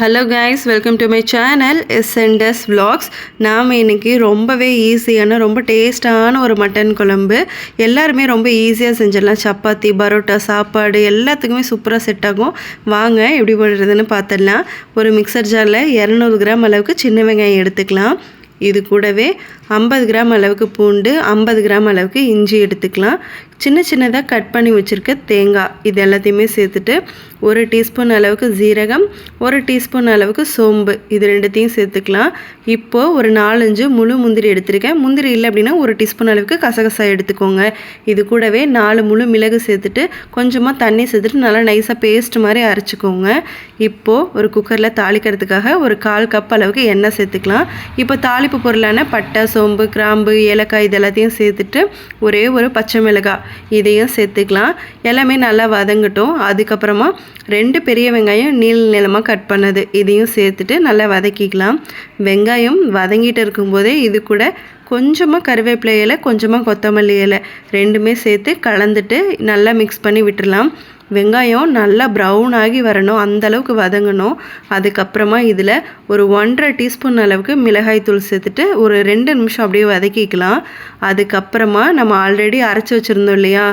Hello guys welcome to my channel எஸ்என்டஸ் vlogs. நாம் இன்னைக்கு ரொம்பவே ஈஸியான ரொம்ப டேஸ்டான ஒரு மட்டன் குழம்பு. எல்லாருமே ரொம்ப ஈஸியாக செஞ்சிடலாம். சப்பாத்தி பரோட்டா சாப்பாடு எல்லாத்துக்குமே சூப்பராக செட் ஆகும். வாங்க எப்படி பண்ணுறதுன்னு பார்த்துடலாம் ஒரு மிக்சர் ஜாரில் இரநூறு கிராம் அளவுக்கு சின்ன வெங்காயம் எடுத்துக்கலாம். இது கூடவே ஐம்பது கிராம் அளவுக்கு பூண்டு ஐம்பது கிராம் அளவுக்கு இஞ்சி எடுத்துக்கலாம். சின்ன சின்னதாக கட் பண்ணி வச்சுருக்க தேங்காய் இது எல்லாத்தையுமே சேர்த்துட்டு ஒரு டீஸ்பூன் அளவுக்கு ஜீரகம் ஒரு டீஸ்பூன் அளவுக்கு சோம்பு இது ரெண்டுத்தையும் சேர்த்துக்கலாம். இப்போது ஒரு நாலஞ்சு முழு முந்திரி எடுத்திருக்கேன். முந்திரி இல்லை அப்படின்னா ஒரு டீஸ்பூன் அளவுக்கு கசகசா எடுத்துக்கோங்க. இது கூடவே நாலு முழு மிளகு சேர்த்துட்டு கொஞ்சமாக தண்ணி சேர்த்துட்டு நல்லா நைஸாக பேஸ்ட் மாதிரி அரைச்சிக்கோங்க. இப்போது ஒரு குக்கரில் தாளிக்கிறதுக்காக ஒரு கால் கப் அளவுக்கு எண்ணெய் சேர்த்துக்கலாம். இப்போ தாளிப்பு பொருளான பட்டை சோம்பு கிராம்பு ஏலக்காய் இது எல்லாத்தையும் சேர்த்துட்டு ஒரே ஒரு பச்சை மிளகாய் இதையும் சேர்த்துக்கலாம். எல்லாமே நல்லா வதங்கட்டும். அதுக்கப்புறமா ரெண்டு பெரிய வெங்காயம் நீள் நிலமாக கட் பண்ணது இதையும் சேர்த்துட்டு நல்லா வதக்கிக்கலாம். வெங்காயம் வதங்கிட்டு இருக்கும்போதே இது கூட கொஞ்சமாக கருவேப்பிலை இலை கொஞ்சமாக கொத்தமல்லி இலை ரெண்டுமே சேர்த்து கலந்துட்டு நல்லா மிக்ஸ் பண்ணி விட்டுடலாம். வெங்காயம் நல்லா ப்ரௌன் ஆகி வரணும். அந்தளவுக்கு வதங்கணும். அதுக்கப்புறமா இதில் ஒரு ஒன்றரை டீஸ்பூன் அளவுக்கு மிளகாய் தூள் சேர்த்துட்டு ஒரு ரெண்டு நிமிஷம் அப்படியே வதக்கிக்கலாம். அதுக்கப்புறமா நம்ம ஆல்ரெடி அரைச்சி வச்சுருந்தோம் இல்லையா?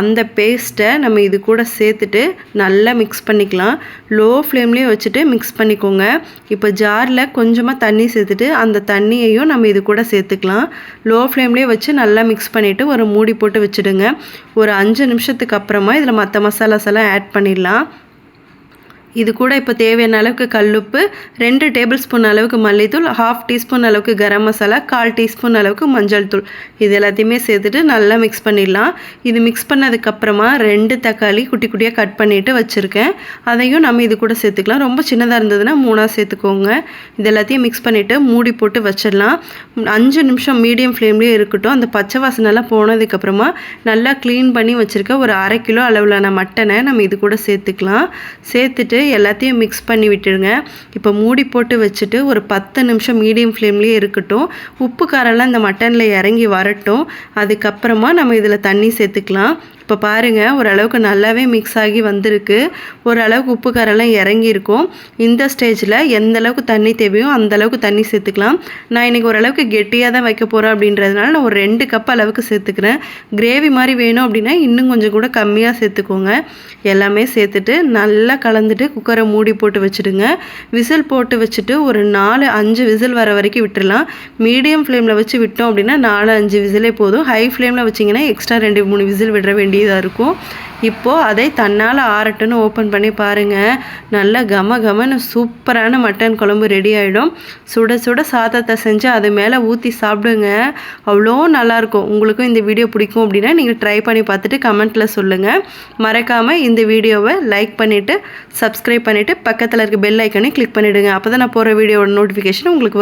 அந்த பேஸ்ட்டை நம்ம இது கூட சேர்த்துட்டு நல்லா மிக்ஸ் பண்ணிக்கலாம். லோ ஃப்ளேம்லேயே வச்சுட்டு மிக்ஸ் பண்ணிக்கோங்க. இப்போ ஜாரில் கொஞ்சமாக தண்ணி சேர்த்துட்டு அந்த தண்ணியையும் நம்ம இது கூட சேர்த்துக்கலாம். லோ ஃப்ளேம்லேயே வச்சு நல்லா மிக்ஸ் பண்ணிவிட்டு ஒரு மூடி போட்டு வச்சுடுங்க. ஒரு அஞ்சு நிமிஷத்துக்கு அப்புறமா இதில் மற்ற மசாலாஸ் எல்லாம் ஆட் பண்ணிடலாம். இது கூட இப்போ தேவையான அளவுக்கு கல்லுப்பு ரெண்டு டேபிள் ஸ்பூன் அளவுக்கு மல்லித்தூள் ஹாஃப் டீஸ்பூன் அளவுக்கு கரம் மசாலா கால் டீஸ்பூன் அளவுக்கு மஞ்சள் தூள். இது எல்லாத்தையுமே சேர்த்துட்டு நல்லா மிக்ஸ் பண்ணிடலாம். இது மிக்ஸ் பண்ணதுக்கப்புறமா ரெண்டு தக்காளி குட்டி குட்டியாக கட் பண்ணிவிட்டு வச்சுருக்கேன். அதையும் நம்ம இது கூட சேர்த்துக்கலாம். ரொம்ப சின்னதாக இருந்ததுன்னா மூணாக சேர்த்துக்கோங்க. இது எல்லாத்தையும் மிக்ஸ் பண்ணிவிட்டு மூடி போட்டு வச்சிடலாம். அஞ்சு நிமிஷம் மீடியம் ஃப்ளேம்லேயே இருக்கட்டும். அந்த பச்சை வாசனெல்லாம் போனதுக்கப்புறமா நல்லா க்ளீன் பண்ணி வச்சுருக்க ஒரு அரை கிலோ அளவிலான மட்டனை நம்ம இது கூட சேர்த்துக்கலாம். சேர்த்துட்டு எல்லாத்தையும் மிக்ஸ் பண்ணி விட்டுடுங்க. இப்போ மூடி போட்டு வச்சுட்டு ஒரு பத்து நிமிஷம் மீடியம் ஃப்ளேம்லேயே இருக்கட்டும். உப்பு காரெல்லாம் இந்த மட்டனில் இறங்கி வரட்டும். அதுக்கப்புறமா நம்ம இதில் தண்ணி சேர்த்துக்கலாம். இப்போ பாருங்கள் ஓரளவுக்கு நல்லாவே மிக்ஸ் ஆகி வந்திருக்கு. ஓரளவுக்கு உப்பு காரெல்லாம் இறங்கியிருக்கும். இந்த ஸ்டேஜில் எந்த அளவுக்கு தண்ணி தேவையோ அந்த அளவுக்கு தண்ணி சேர்த்துக்கலாம். நான் இன்றைக்கி ஓரளவுக்கு கெட்டியாக தான் வைக்க போகிறேன் அப்படின்றதுனால நான் ஒரு ரெண்டு கப் அளவுக்கு சேர்த்துக்கிறேன். கிரேவி மாதிரி வேணும் அப்படின்னா இன்னும் கொஞ்சம் கூட கம்மியாக சேர்த்துக்கோங்க. எல்லாமே சேர்த்துட்டு நல்லா கலந்துட்டு குக்கரை மூடி போட்டு வச்சுடுங்க. விசில் போட்டு வச்சுட்டு ஒரு நாலு அஞ்சு விசில் வர வரைக்கும் விட்டுடலாம் மீடியம் ஃப்ளேமில் வச்சு விட்டோம் அப்படின்னா நாலு அஞ்சு விசிலே போதும். ஹை ஃப்ளேமில் வச்சிங்கன்னா எக்ஸ்ட்ரா ரெண்டு மூணு விசில் விட இதாக இருக்கும்? இப்போது அதை தன்னால் ஆறட்டுன்னு ஓப்பன் பண்ணி பாருங்கள் நல்லா கம கமன்னு சூப்பரான மட்டன் குழம்பு ரெடி ஆகிடும் சுட சுட சாதத்தை செஞ்சு அது மேலே ஊற்றி சாப்பிடுங்க. அவ்வளோ நல்லாயிருக்கும் உங்களுக்கும் இந்த வீடியோ பிடிக்கும் அப்படின்னா நீங்கள் ட்ரை பண்ணி பார்த்துட்டு கமெண்ட்டில் சொல்லுங்கள் மறக்காமல் இந்த வீடியோவை லைக் பண்ணிவிட்டு சப்ஸ்கிரைப் பண்ணிவிட்டு பக்கத்தில் இருக்க பெல் ஐக்கனையும் கிளிக் பண்ணிவிடுங்க அப்போ தான் நான் போகிற வீடியோட நோட்டிஃபிகேஷன் உங்களுக்கு